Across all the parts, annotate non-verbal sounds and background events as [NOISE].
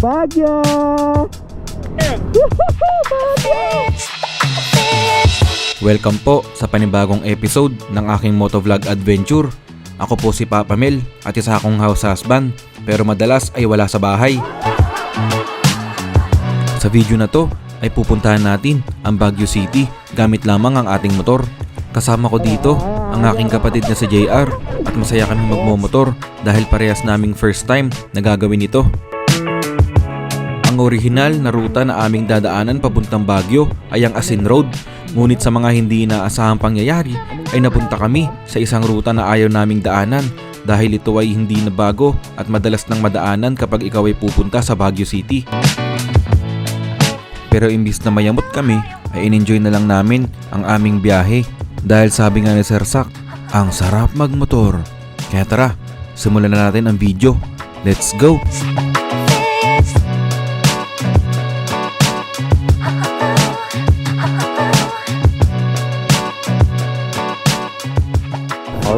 Baguio! Welcome po sa panibagong episode ng aking motovlog adventure. Ako po si Papa Mel at isa akong house husband pero madalas ay wala sa bahay. Sa video na to ay pupuntahan natin ang Baguio City gamit lamang ang ating motor. Kasama ko dito ang aking kapatid na si JR at masaya kami magmomotor dahil parehas naming first time na gagawin ito. Ang orihinal na ruta na aming dadaanan papuntang Baguio ay ang Asin Road. Ngunit sa mga hindi inaasahang pangyayari ay napunta kami sa isang ruta na ayaw naming daanan dahil ito ay hindi na bago at madalas nang madaanan kapag ikaw ay pupunta sa Baguio City. Pero imbis na mayamot kami ay in-enjoy na lang namin ang aming biyahe dahil sabi nga ni Sir Sak, ang sarap magmotor. Kaya tara, simulan na natin ang video. Let's go!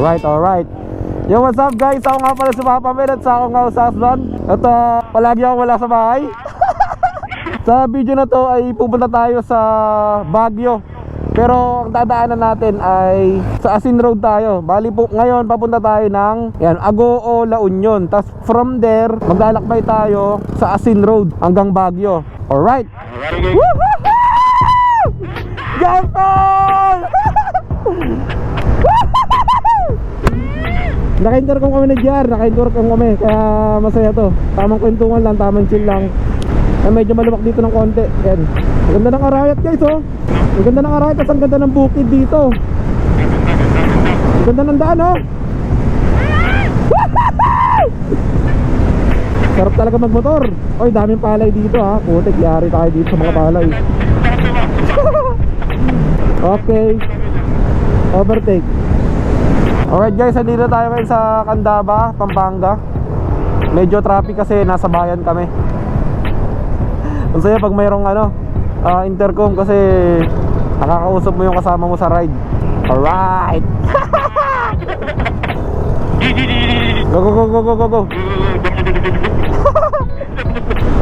Alright, alright. Yo, what's up guys? Ako nga pala si Papa Mel at sa akong house husband. At uh, palagi ako wala sa bahay. [LAUGHS] sa video na to ay pupunta tayo sa Baguio. Pero ang dadaanan natin ay sa Asin Road tayo. Bali po ngayon papunta tayo ng yan, Agoo La Union. Tapos from there, maglalakbay tayo sa Asin Road hanggang Baguio. Alright. Woohoo! Gampol! [LAUGHS] Naka-intercom kami ni JR, naka-intercom kami Kaya masaya to. Tamang kwentuhan lang, tamang chill lang. Ay, Medyo maluwak dito ng konti. Yan. Ang ganda ng arayat guys oh. Ang ganda ng arayat Tapos ang ganda ng bukid dito. Ang ganda ng daan oh. [LAUGHS] Sarap talaga magmotor. Oy, daming palay dito ha Putik, yari tayo dito sa mga palay. [LAUGHS] Okay. Overtake Alright guys, andito tayo ngayon sa Candaba, Pampanga. Medyo traffic kasi nasa bayan kami. [LAUGHS] Ang saya pag mayroong ano ah, Intercom kasi Nakakausap mo yung kasama mo sa ride. Alright! [LAUGHS] Go go go go go go go. [LAUGHS]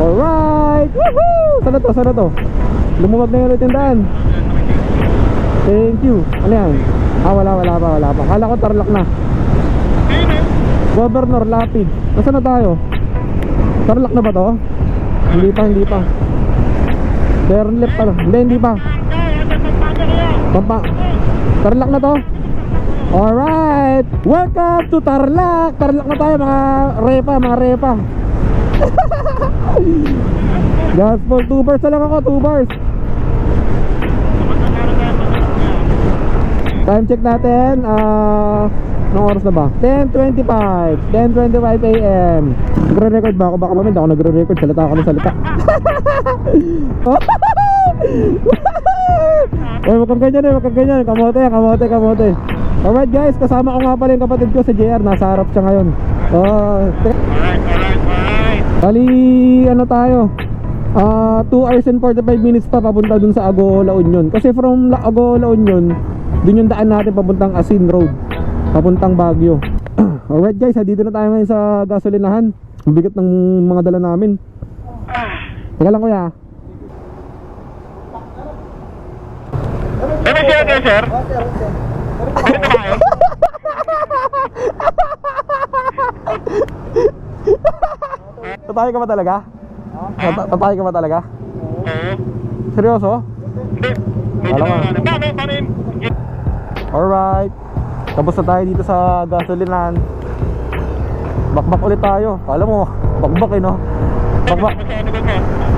Alright! Woohoo! Sana to, sana to. Lumuwag na yung ulit yung daan. Thank you. Ano yan? Ah wala wala pa wala pa. Kala ko tarlak na. Governor Lapid. Nasaan na tayo? Tarlak na ba to? Hindi pa hindi pa. Turn left pa Hindi hindi pa. Pampa Tarlak na to? Alright. Welcome to Tarlac. Tarlac na tayo mga repa mga repa. [LAUGHS] Gospel 2 bars na lang ako 2 bars Time check natin, ah, anong oras na ba? 10.25, 10.25 a.m. Nagre-record ba ako? Baka mamaya ako nagre-record, salita ako ng salita. [LAUGHS] Eh, wag kang ganyan eh, wag kang ganyan. Kamote, kamote, kamote. Alright guys, kasama ko nga pala yung kapatid ko si JR, nasa harap siya ngayon. Oh, Bali, ano tayo? Ah, 2 hours and 45 minutes pa papunta dun sa Agoo La Union. Kasi from La Agoo La Union, dun yung daan natin papuntang Asin Road. Papuntang Baguio. [CLEARS THROAT] Alright guys, ah, dito na tayo ngayon sa gasolinahan. Ang bigat ng mga dala namin. Teka lang kuya. Ano siya kayo, sir? Tatay ka ba talaga? Tata- Tatay ka ba talaga? Oo. Seryoso? Hindi. Alright. Tapos na tayo dito sa gasolinahan. Bakbak ulit tayo. Kala mo, bakbak eh no? Bakbak.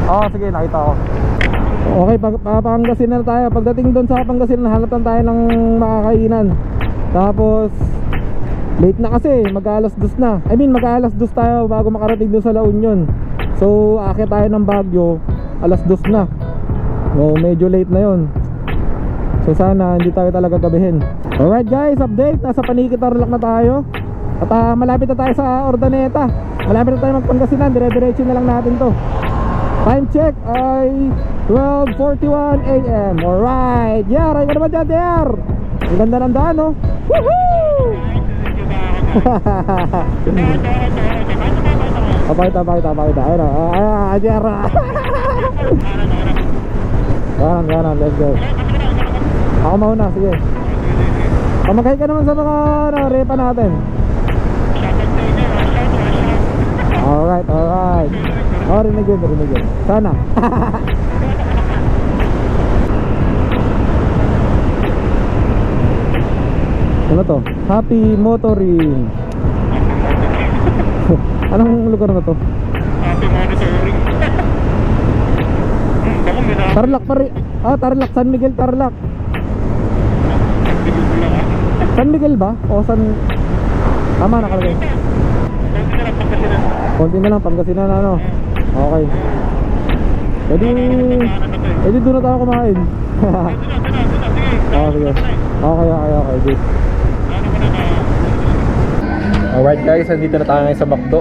Oo, sige, nakita ko. Okay, pag, Pangasinan na tayo. Pagdating doon sa Pangasinan, hanap lang tayo ng makakainan. Tapos, late na kasi, mag-alas dos na. I mean, mag-alas dos tayo bago makarating doon sa La Union. So, akit tayo ng Baguio, alas dos na. No, medyo late na yon. So, sana hindi tayo talaga gabihin. Alright guys, update. Nasa Paniki Tarlac na tayo. At ah, malapit na tayo sa Ordaneta. Malapit na tayo magpangasinan. Dire-diretso na lang natin to. Time check ay 12.41 a.m. Alright. Yeah, right ka naman dyan, DR. Ang ganda ng daan, no? Woohoo! Papakita, papakita, papakita. Ayun o. Ah, Jera. Kanan, kanan. Let's go. Ako mauna, sige. Kamagay ka naman sa mga ano, repa natin. Alright, alright. Oh, rinig yun, rinig yun. Sana. [LAUGHS] ano to? Happy Motoring. [LAUGHS] Anong lugar na to? Happy monitoring. [LAUGHS] Hmm, Tarlac pa rin. Ah, Tarlac. San Miguel, Tarlac. Bigil ko lang ah. San Miguel ba? O San... Tama, nakalagay. Konti na lang pagkasinan. Konti na lang, Pangasinan na ano. Okay. Pwede... Pwede doon na tayo kumain. [LAUGHS] Na. Sige. Okay, okay, okay. Good. Alright guys, nandito na tayo ngayon sa McDo.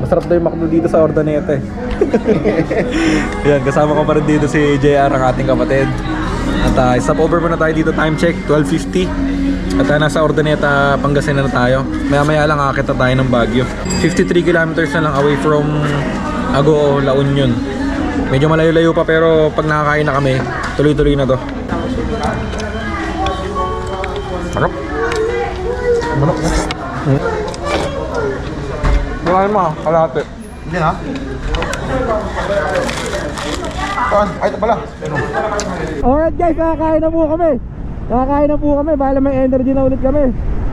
Masarap daw yung McDo dito sa Ordaneta [LAUGHS] eh. Yan, kasama ko pa rin dito si JR, ang ating kapatid. At uh, stop over muna tayo dito, time check, 12.50. At uh, nasa Ordaneta, Pangasinan na tayo. Maya maya lang akit tayo ng Baguio. 53 kilometers na lang away from Agoo, La Union. Medyo malayo-layo pa pero pag nakakain na kami, tuloy-tuloy na to. Sarap. Manok. Hmm. Bukain mo, kalahati. Hindi na? Ay, ito pala. Alright guys, nakakain na po kami. Nakakain na po kami, bala may energy na ulit kami.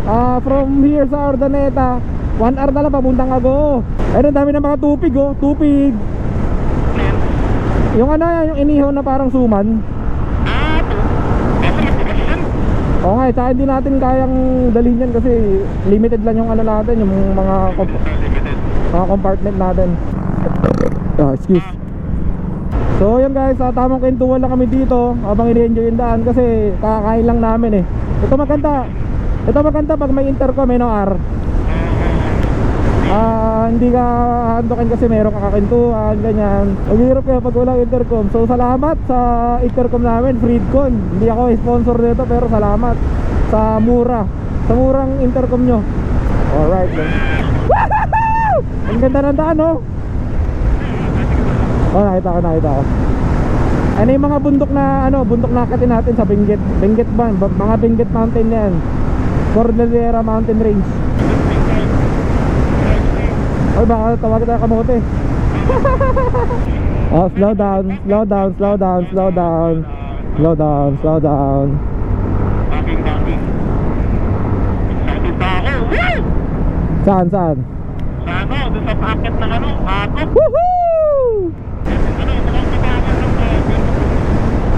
Ah, from here sa Ordaneta, 1 hour na lang papuntang Agoo. Ayun, ang dami ng mga tupig oh, tupig. Yung ano yan, yung inihaw na parang suman. Ah. Oo nga, eh, tsaka hindi natin kayang dalhin yan kasi limited lang yung ano natin, yung mga comp- Limited. mga compartment natin. Ah, excuse. So yun guys, sa tamang kwentuhan lang kami dito habang ini-enjoy yung daan kasi kakakain lang namin eh. Ito maganda. Ito maganda pag may intercom eh no R. Ah, hindi ka handokin kasi meron ka kakintuhan, ganyan. Maghihirap kayo pag walang intercom. So salamat sa intercom namin, Freedcon. Hindi ako sponsor nito pero salamat sa mura. Sa murang intercom nyo. Alright! [LAUGHS] Ang ganda ng daan oh. Oh, nakita ko, nakita ko. Ano yung mga bundok na ano, bundok na akitin natin sa Benguet. Benguet ba? Mga Benguet Mountain na yan. Cordillera Mountain Range. Oy, baka tawagin tayo kamote. [LAUGHS] oh, slow down, slow down, slow down, slow down. Slow down, slow down. Saan, saan? Sa ano, sa packet ng ano, ako. Woohoo! Ano, mukhang mabagal ng bago.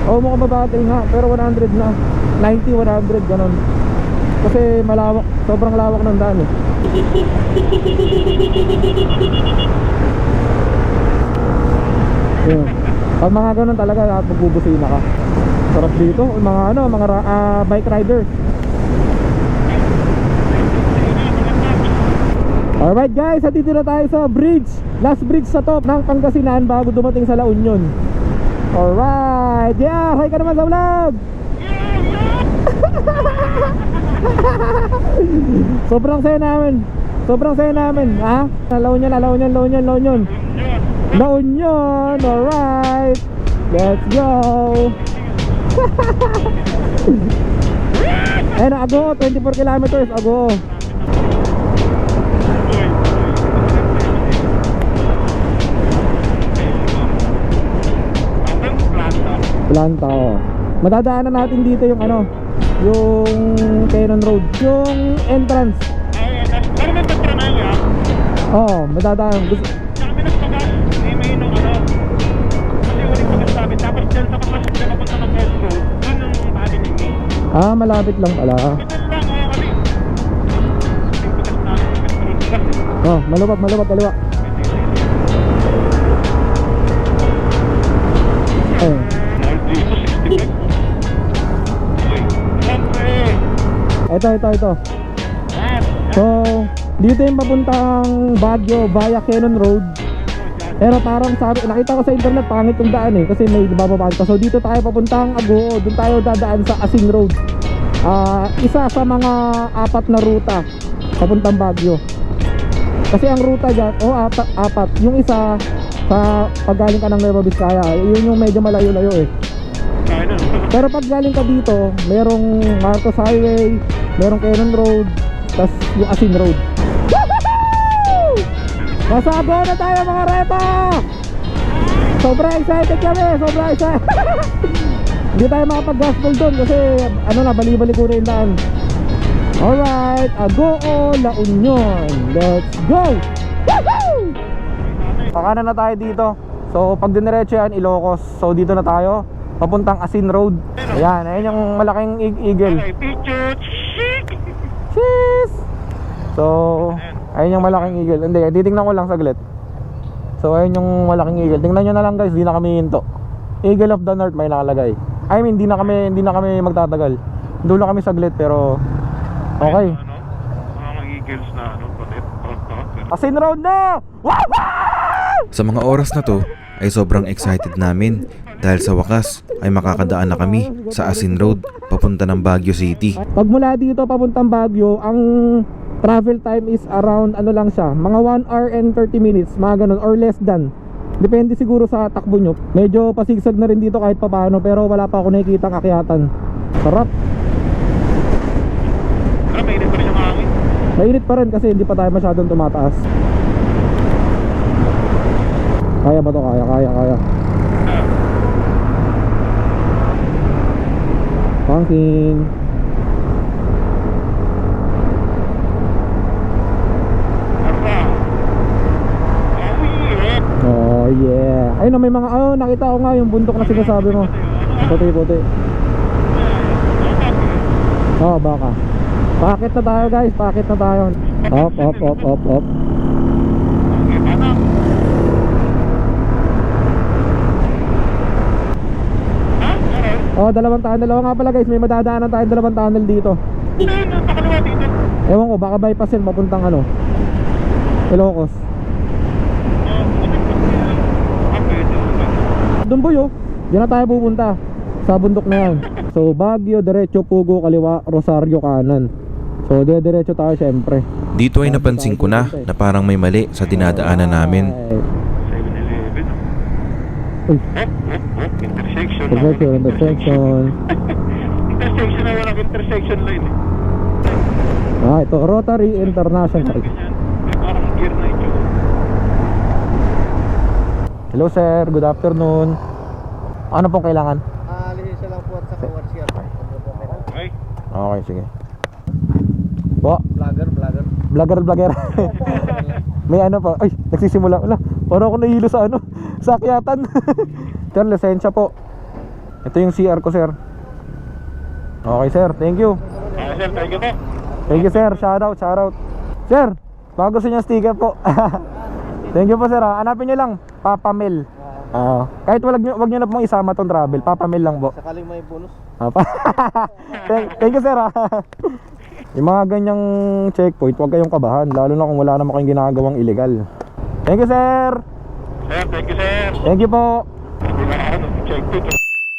Oo, mukhang mabagal nga, pero 100 na. 90, 100, ganun. Kasi malawak, sobrang lawak ng daan eh. Yun. Pag mga ganun talaga, dapat magbubusina ka. Sarap dito, mga ano, mga ah, bike riders. Alright guys, dito na tayo sa bridge Last bridge sa top ng Pangasinan bago dumating sa La Union Alright, yeah, hi ka naman sa vlog! [LAUGHS] Sobrang saya namin. Sobrang saya namin, ha? La Union, La Union, La Union, La Union. La Union, alright. Let's go. Ayun, Ago, 24 kilometers, Ago Planta oh. Madadaanan natin dito yung ano, yung Cannon Road, yung entrance. Ay, pero may pagtranaya. Oh, madadaanan. Gusto, Sa kami nagpagas, eh, may nung ano. Kasi Ito, ito, ito. So, dito yung papuntang Baguio via Cannon Road. Pero parang sabi, nakita ko sa internet pangit yung daan eh kasi may bababaan pa. So dito tayo papuntang Agoo, doon tayo dadaan sa Asing Road. Ah, isa sa mga apat na ruta papuntang Baguio. Kasi ang ruta dyan, o apat, apat. Yung isa, sa pag galing ka ng Nueva Vizcaya, yun yung medyo malayo-layo eh. Pero pag galing ka dito, merong Marcos Highway, merong Cannon Road, tas yung Asin Road. Agua na tayo mga repa! Sobra excited kami, sobra excited. [LAUGHS] Hindi tayo makapag-gospel doon kasi ano na, bali-bali ko na yung daan. Alright, Agoo La Union. Let's go! Woohoo! Pakanan na tayo dito. So pag diniretso yan, Ilocos. So dito na tayo. Papuntang Asin Road. Ayan, ayan yung malaking eagle. Okay, picture. Shik! Cheese! So, ayun yung malaking eagle. Hindi, titingnan ko lang saglit. So, ayun yung malaking eagle. Tingnan nyo na lang guys, di na kami hinto. Eagle of the North may nakalagay. I mean, di na kami, hindi na kami magtatagal. Dulo kami saglit pero okay. Ano, mga eagles na ano, patit, patit. Asin Road na! Sa mga oras na to ay sobrang excited namin dahil sa wakas ay makakadaan na kami sa Asin Road papunta ng Baguio City. Pag mula dito papuntang Baguio, ang travel time is around ano lang siya, mga 1 hour and 30 minutes, mga ganun, or less than. Depende siguro sa takbo nyo. Medyo pasigsag na rin dito kahit papaano, pero wala pa ako nakikita akyatan. Sarap. Ano, mainit pa rin yung hangin. Mainit pa rin kasi hindi pa tayo masyadong tumataas. Kaya ba to? Kaya, kaya, kaya. Awit. Oh yeah. Ayun na may mga oh nakita ko nga yung bundok na sinasabi mo. Puti puti. Oh baka. Pakit na tayo guys, pakit na tayo. Up, up, up, up, up. Okay, panak. Ha? Meron? Oh, dalawang tunnel. Dalawa nga pala guys, may madadaanan tayo dalawang tunnel dito. Ewan ko, baka bypass yun papuntang ano. Ilocos. Doon boy oh. Diyan na tayo pupunta. Sa bundok na yan. So Baguio, diretso, Pugo, kaliwa, Rosario, kanan. So dire-diretso tayo syempre. Dito ay napansin ko na na parang may mali sa dinadaanan namin. Ay, 7-Eleven. Uy, oh, oh. Intersection. intersection, intersection. [LAUGHS] intersection na walang intersection line eh. Ah, ito, Rotary International. Parang gear na ito. Hello sir, good afternoon. Ano pong kailangan? Ah, lisensya lang po at saka ORCR. Okay. Okay, sige. Po, Vlogger, vlogger. vlogger, vlogger. [LAUGHS] May ano pa, ay, nagsisimula. Wala, parang ako nahilo sa ano, sa akyatan. [LAUGHS] sir, lisensya po. Ito yung CR ko, sir. Okay, sir, thank you. Ah, sir, thank you po. Thank you, sir. Shout out, shout out. Sir, baka gusto niyo sticker po. [LAUGHS] thank you po, sir. ha. Hanapin niyo lang, Papa Mel. Ah, kahit wag niyo, wag niyo na pong isama tong travel, Papa Mel lang po. Sakaling may bonus. Apa? [LAUGHS] thank, thank you sir ah. Yung mga ganyang checkpoint, huwag kayong kabahan Lalo na kung wala naman kayong ginagawang illegal Thank you sir Sir, thank you, sir. Thank you po.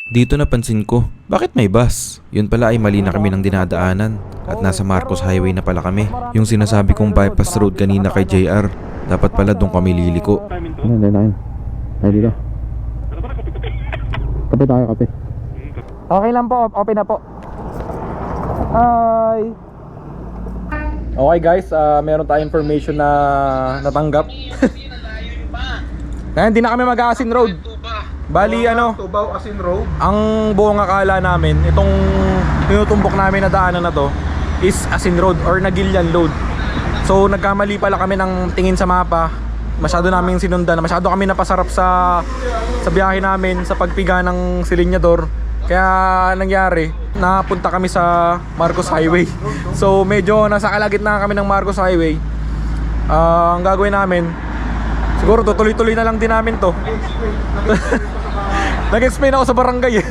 Dito napansin ko, bakit may bus? Yun pala ay mali na kami ng dinadaanan at nasa Marcos Highway na pala kami. Yung sinasabi kong bypass road kanina kay JR, dapat pala doon kami liliko. Time Ano, ano, ano Ay dito? Kape tayo, kape Okay lang po, open na po Hi Okay guys, ah, meron tayong information na natanggap [LAUGHS] Ngayon, hindi na kami mag-aasin road Bali ano, Tubaw Asin Road. ang buong akala namin, itong tinutumbok namin na daanan na to is Asin Road or Nagilian Road. So nagkamali pala kami ng tingin sa mapa. Masyado namin sinundan, masyado kami napasarap sa sa biyahe namin sa pagpiga ng Silinyador. Kaya nangyari, napunta kami sa Marcos Highway. So medyo nasa kalagitnaan kami ng Marcos Highway. Ah, ang gagawin namin, siguro tutuloy-tuloy na lang din namin to. Nag-explain ako sa barangay eh.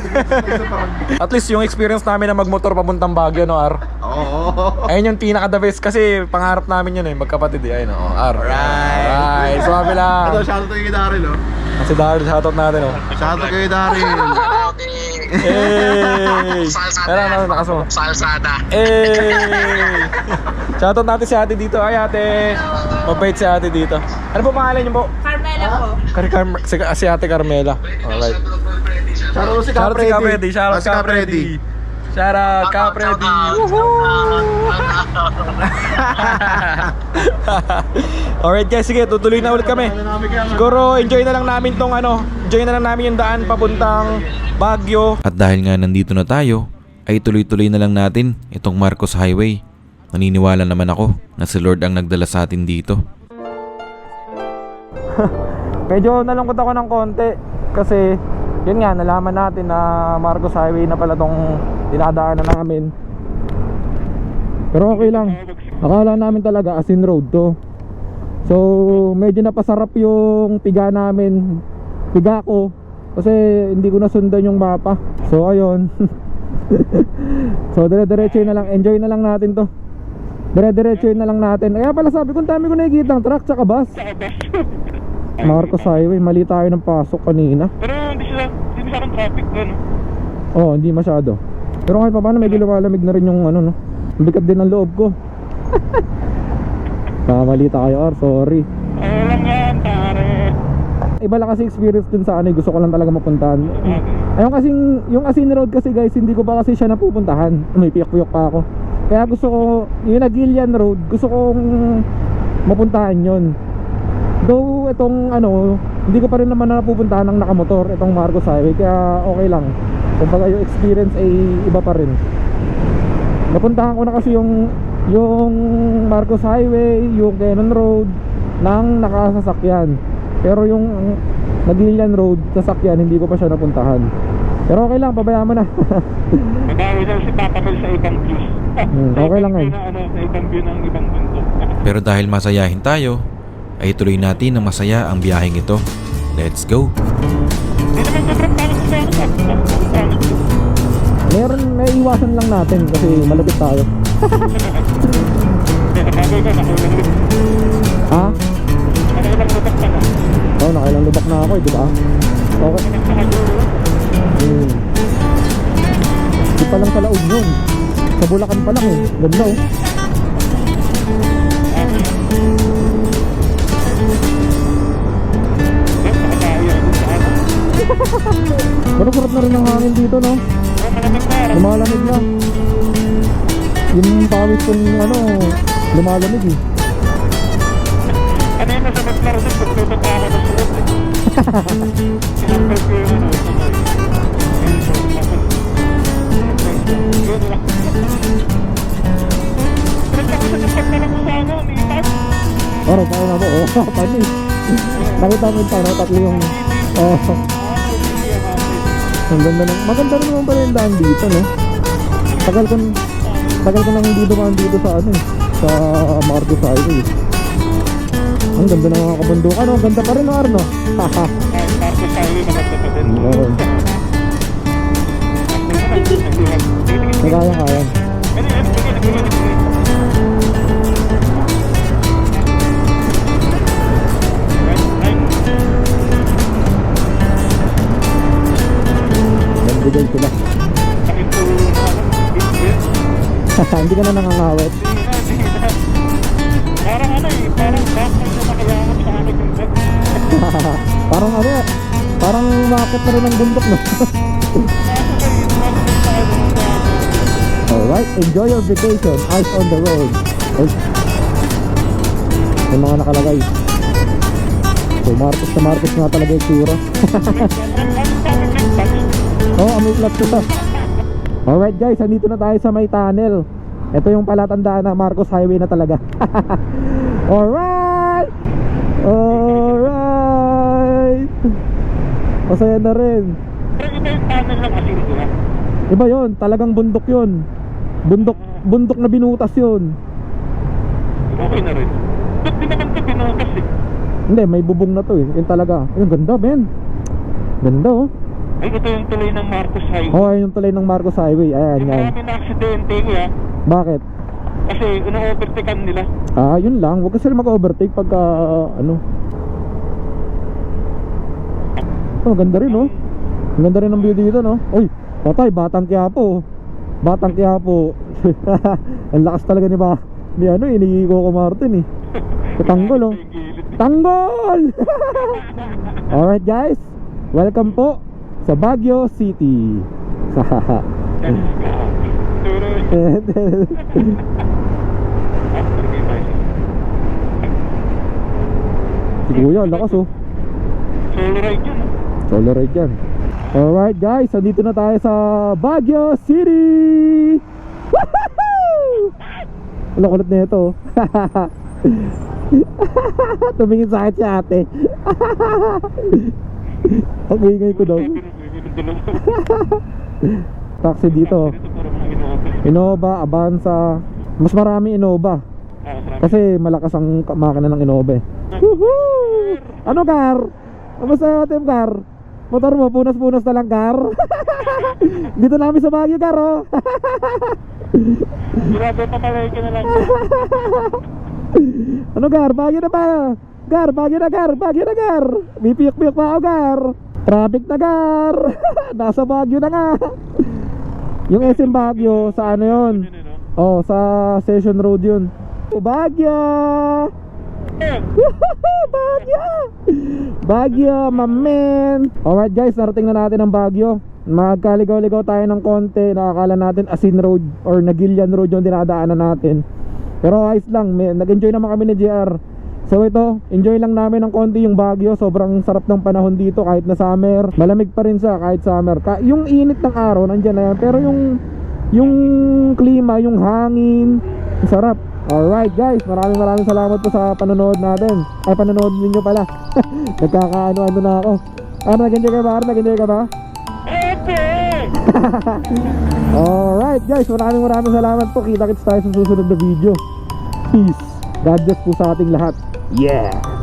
[LAUGHS] At least yung experience namin na magmotor papuntang Baguio no, Ar. Oo. Ayun yung pinaka the best kasi pangarap namin yun eh, magkapatid eh. Ayun oh, Ar. Alright. Alright, Ito, lang. shoutout kay Daryl, oh. Si Daryl, shoutout natin oh. Shoutout kay Daryl. Hey! Ano, ano, nakasumo. Salsada. Hey! Shoutout natin si ate dito. Ay ate! Mabait si ate dito. Ano po pangalan niyo po? Carmela po. Kar Car- si, si ate Carmela. Alright. Shoutout si Shout out si Capredi. Shout out Ah, si Capredi. Shout out Capredi. [LAUGHS] Alright guys, sige, tutuloy na ulit kami. Siguro enjoy na lang namin tong ano, enjoy na lang namin yung daan papuntang Baguio. At dahil nga nandito na tayo, ay tuloy-tuloy na lang natin itong Marcos Highway. Naniniwala naman ako na si Lord ang nagdala sa atin dito. [LAUGHS] Medyo nalungkot ako ng konti kasi yun nga nalaman natin na Marcos Highway na pala tong dinadaanan namin. Pero okay lang. Akala namin talaga as in road to. So medyo napasarap yung piga namin. Piga ko kasi hindi ko nasundan yung mapa. So ayun. [LAUGHS] so dire-diretso na lang. Enjoy na lang natin to. Dire-diretso na lang natin. Kaya pala sabi ko, dami ko nakikita ang truck tsaka bus. Marcos Highway, mali tayo ng pasok kanina. Pero masyadong traffic doon. Oo, oh, hindi masyado. Pero kahit pa paano, medyo lumalamig na rin yung ano, no? Bigat din ang loob ko. [LAUGHS] Kamali tayo, Ar, sorry. Oo lang yan, pare. Iba lang kasi experience dun sa ano, eh, gusto ko lang talaga mapuntahan. Ayun kasing, yung Asin Road kasi guys, hindi ko pa kasi siya napupuntahan. May piyak-piyok pa ako. Kaya gusto ko, yung Nagilian Road, gusto kong mapuntahan yon. Though itong ano, hindi ko pa rin naman napupuntahan ng nakamotor, itong Marcos Highway, kaya okay lang. Kumbaga yung experience ay iba pa rin. Napuntahan ko na kasi yung yung Marcos Highway, yung Cannon Road ng nakasasakyan. Pero yung Nagilian Road, sasakyan, hindi ko pa siya napuntahan. Pero okay lang, pabayaan mo na. [LAUGHS] Magawi daw si Papa Mel sa ibang views. Hmm, okay lang [LAUGHS] na, ano. Pero dahil masayahin tayo, ay tuloy natin na masaya ang biyaheng ito. Let's go! Meron, may iwasan lang natin kasi malapit tayo. Ha? Oo, oh, nakailang lubak na ako eh, di ba? Okay. Hmm. Di pa lang sa laog yun. Sa Bulacan pa lang eh. Ganda oh. Pero sarap na rin ang hangin dito no. Lumalamig na. Yung pawis kong ano, lumalamig eh. Ano yung nasa maglaro doon? Pagtutok ako ng suot eh. Sinampal ko yung ano. Sa kapag na sa. Oro, mo. Oh, [LAUGHS] panis. Nakita mo yung tano, tatlo yung... Oh, ang ganda ng... Maganda rin naman pala yung daan dito, no? Tagal ko... Tagal ko nang hindi dumaan dito sa ano eh. Sa Marcos Highway. Ang ganda ng mga kabundukan, no? Ang ganda pa rin, no, Arno? Haha. Marcos Highway maganda pa. Oo. Nagaya-kaya. Ano yan? Sige, Yung ano, biscuit. Hindi ka na nangangawit. Na, na. Parang ano eh, parang bakit na nakayakap sa akin yung bag. parang ano eh. Parang makakit na rin ang bundok, no? [LAUGHS] Alright, enjoy your vacation. Eyes on the road. Ay. May mga nakalagay. So, Marcos na Marcos nga talaga yung tsura. [LAUGHS] Oh, amoy ko to. Alright guys, andito na tayo sa may tunnel. Ito yung palatandaan na Marcos Highway na talaga. [LAUGHS] Alright! Alright! Masaya na rin. Pero iba yung tunnel ng asin ko ha. Iba yon, talagang bundok yon. Bundok, bundok na binutas yon. Okay na rin. Ba't di naman ito binukas eh? Hindi, may bubong na to eh. Yun talaga. Ayun, ganda, men. Ganda oh. Ay, ito yung tuloy ng Marcos Highway. Oh, ayun yung tulay ng Marcos Highway. Ayan, Yung yan. marami na aksidente kuya. Bakit? Kasi ina-overtakean nila. Ah, yun lang. Huwag kasi mag-overtake pagka, ano. Oh, ganda rin, oh. Ang Ganda rin ang view dito, no? Uy, patay, Batang Quiapo. Batang Quiapo. [LAUGHS] ang lakas talaga ni ba ni ano eh, ni Coco Martin eh. [LAUGHS] Tanggol oh. Tanggol! [LAUGHS] Alright guys, welcome po sa Baguio City. si Kuya, lakas oh. Solo ride ah. Solo ride yan. Alright guys, andito na tayo sa Baguio City! Woohoo! Ano kulit na ito? [LAUGHS] Tumingin sa akin si ate. [LAUGHS] Ang ingay ko daw. [LAUGHS] Taxi dito. Dito puro mga Innova. Innova, Avanza. Mas marami Innova. Ah, marami. Kasi malakas ang makina ng Innova eh. Woohoo! Ano Gar? Kamusta Team Gar? Motor mo, punas-punas na lang Gar. [LAUGHS] Dito namin sa Baguio Gar oh. [LAUGHS] Grabe, papalay ka na lang. ano Gar? Baguio na ba? Gar, Baguio na Gar, Baguio na Gar. May piyok-piyok pa ako Gar. Traffic na Gar. [LAUGHS] Nasa Baguio na nga. Yung SM Baguio, sa ano yun? Oh, sa Session Road yun. Baguio! Baguio! Baguio, my man! Alright guys, narating na natin ang Baguio. Magkaligaw-ligaw tayo ng konti. Nakakala natin Asin Road or Nagilian Road yung dinadaanan natin. Pero ayos lang, nag-enjoy naman kami ni JR. So ito, enjoy lang namin ng konti yung Baguio. Sobrang sarap ng panahon dito kahit na summer. Malamig pa rin siya kahit summer. Ka yung init ng araw, nandyan na yan. Pero yung yung klima, yung hangin, ang sarap. Alright guys, maraming maraming salamat po sa panonood natin. Ay, panonood ninyo pala. [LAUGHS] Nagkakaano-ano na ako. Ano, nag-enjoy ka ba? Nag-enjoy ka ba? [LAUGHS] Alright guys, maraming maraming salamat po. Kita-kits tayo sa susunod na video. Peace. God bless po sa ating lahat. Yeah!